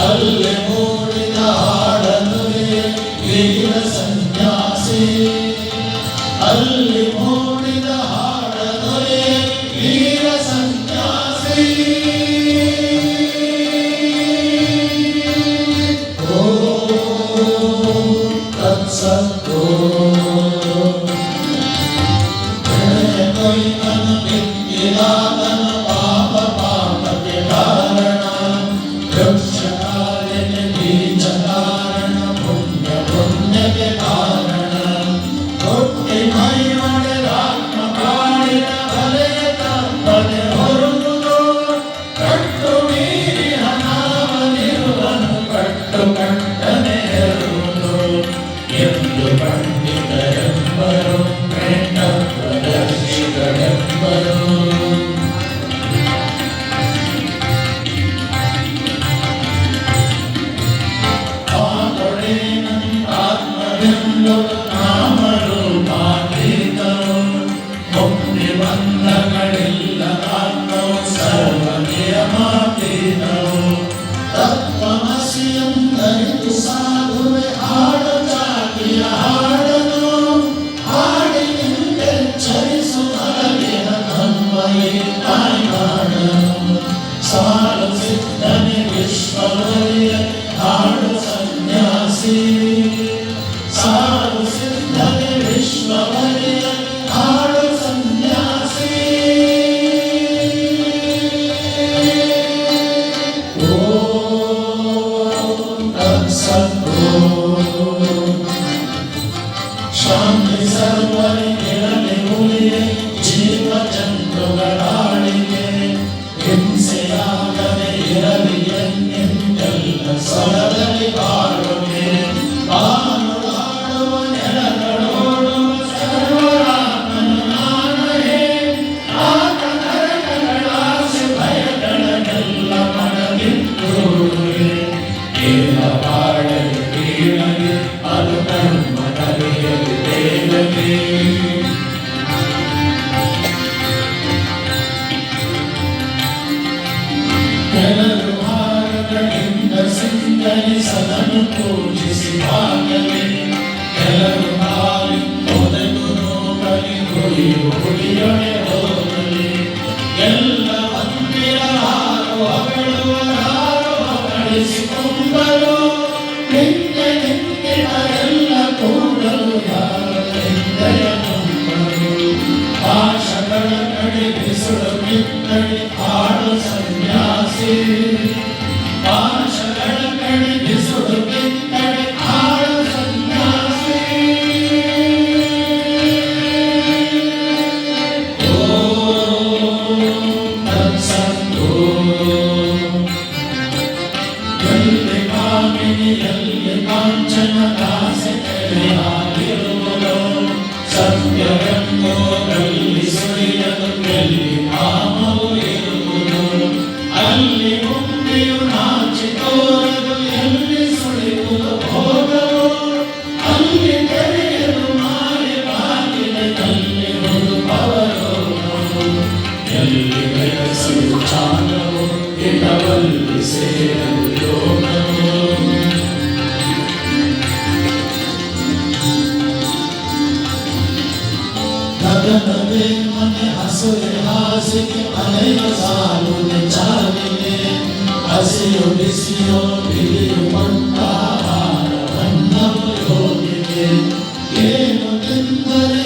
అరులము Salve, Yeah. रङ्गकाञ्चनदासितया सत्यम् ಏನು ತಿಂದರೆ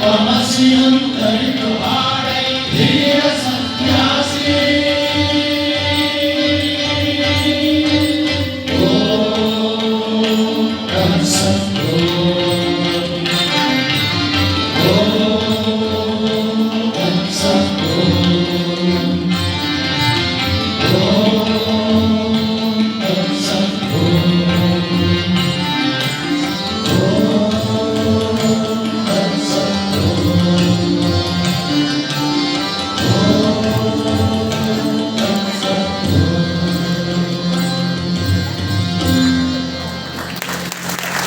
ತತ್ವಮಸಿಯೊಂದರಿತು ಹಾಡಲಿ ಧೀರ ಸನ್ಯಾಸಿ ಓ ಕನ್ಸಂತೋ